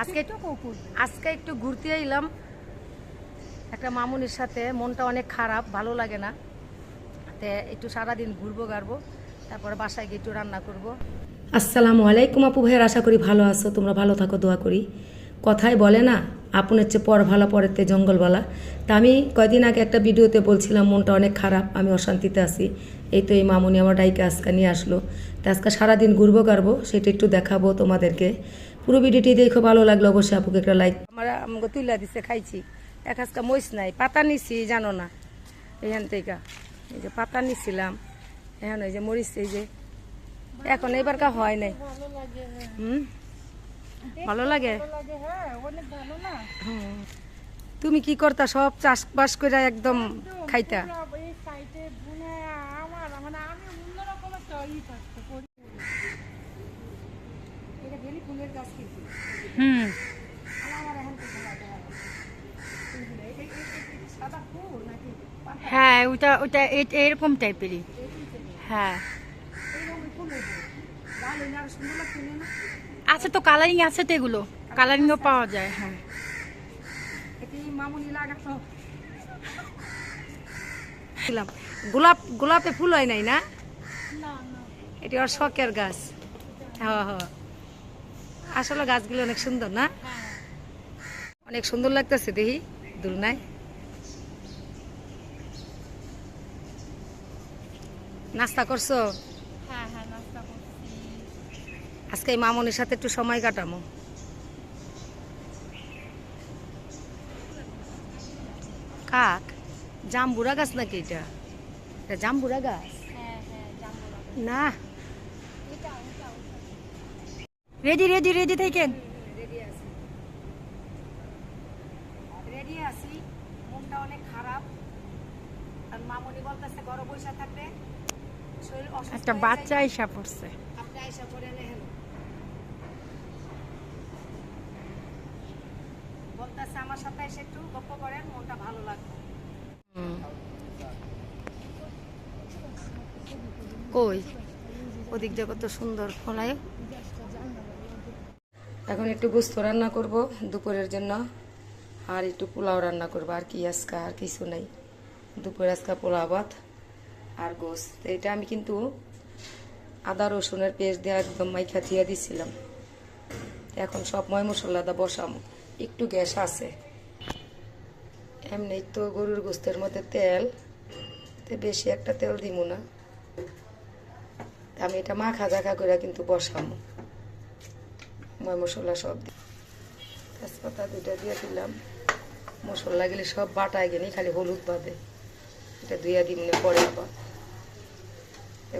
আজকে একটু আজকে একটু ঘুরতে এলাম একটা মামুনির সাথে। মনটা অনেক খারাপ ভালো লাগে না। তে একটু সারাদিন ঘুরবো গাড়বো। তারপরে বাসায় গিয়ে একটু রান্না করব। আসসালামু আলাইকুম আপু ভাইয়ের আশা করি ভালো আছো। তোমরা ভালো থাকো দোয়া করি। কথাই বলে না আপনার চেয়ে পর ভালো পরেতে জঙ্গলবালা তা আমি কয়দিন আগে একটা ভিডিওতে বলছিলাম মনটা অনেক খারাপ আমি অশান্তিতে আছি। এই তো এই মামুনি আমার ডাইকে আজকে নিয়ে আসলো। তা আজকে সারাদিন ঘুরবো গাড়বো সেটা একটু দেখাবো তোমাদেরকে। পুরো ভিডিওটি দেখো ভালো লাগল অবশ্যই আপুকে একটা লাইক আমরা আমাকে তুলে দিচ্ছে খাইছি। এক আজকে মইস নাই পাতা নিছি জানো না। এখান থেকে এই যে পাতা নিছিলাম এখন এই যে মরিচ এই যে। এখন এবার কা হয় নাই। হুম? ভালো লাগে? তুমি কি করতা সব চাষবাস করে একদম খাইতা? হুম। হ্যাঁ ওটা ওটা এরকম টাইপেরই হ্যাঁ। আছে তো কালারিং আছে তো এগুলো। কালারিংও পাওয়া যায় হ্যাঁ। গোলাপ গোলাপে ফুল হয় নাই না। এটি ওর শখের গাছ। হ্যাঁ হ্যাঁ। আসলে গাছগুলো অনেক সুন্দর না? অনেক সুন্দর লাগতেছে দেখি দুলনায়। নাস্তা করছ? আজকে এই মামনির সাথে একটু সময় কাটামো। কাক? জাম্বুরা গাছ নাকি এটা? এটা জাম্বুরা গাছ। না। রেডি রেডি রেডি থাকেন রেডি আছি মনটা অনেক খারাপ। আর মামনি বলতেছে ঘরে বসে থাকলে একটা বাচ্চা পড়ছে। আপনি আইসা পড়ে নেহেন বলতেছে আমার সাথে এসে একটু গপ্প করেন মনটা ভালো লাগবে। কই? ওদিক দিয়ে কত সুন্দর ফলায় এখন একটু গোস্ত রান্না করব দুপুরের জন্য। আর একটু পোলাও রান্না করব। আর কি আজকে? আর কিছু নাই। দুপুরে আজকে পোলাও ভাত আর গোস্ত। এটা আমি কিন্তু আদা, রসুনের পেস্ট দিয়ে একদম মাইখা থিয়া দিছিলাম। এখন সব ময় মশলা দা বসাম। একটু গ্যাস আছে। এমনি তো গরুর গোস্তের মধ্যে তেল বেশি একটা তেল দিব না। আমি এটা মাখা জাখা করে কিন্তু বসামো। ময় মশলা সব দিই তেজপাতা দুইটা দিয়ে দিলাম। মশলা গেলে সব বাটায় গেনি খালি হলুদ বাদে। এটা দুইয়া দিম না পরে আবার।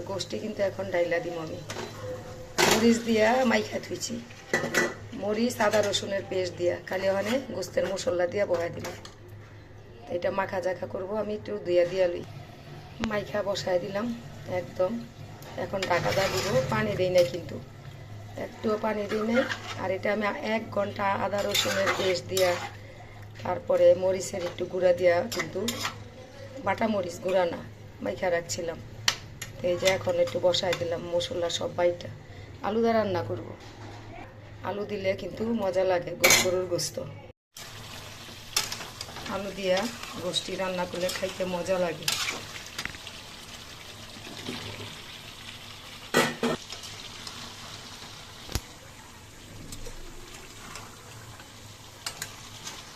গোষ্ঠী কিন্তু এখন ডাইলা দিম আমি। মরিচ দিয়া মাইখা থুইছি। মরিচ, আদা, রসুনের পেস্ট দিয়া। খালি ওখানে গোস্তের মশলা দিয়া বহাই দিলাম। এটা মাখা জাখা করব, আমি একটু দুইয়া দিয়া লই। মাইখা বসাই দিলাম, একদম। এখন ঢাকা দা দিব, পানি দিই নাই কিন্তু। একটুও পানি দিই নাই আর এটা আমি এক ঘণ্টা আদা রসুনের পেস্ট দিয়া, তারপরে মরিচের একটু গুঁড়া দিয়া, কিন্তু বাটা মরিচ গুঁড়া না, মাইখা রাখছিলাম। তো এই যে এখন একটু বসাই দিলাম মশলা সব বাইটা আলু দিয়ে রান্না করব। আলু দিলে কিন্তু মজা লাগে গরুর গোস্ত। আলু দিয়া গোষ্ঠী রান্না করলে খাইতে মজা লাগে।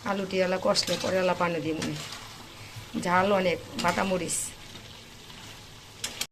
আলুটি এলা কষলে পরে এলা পানি দিই মনে ঝাল অনেক বাটা মরিচ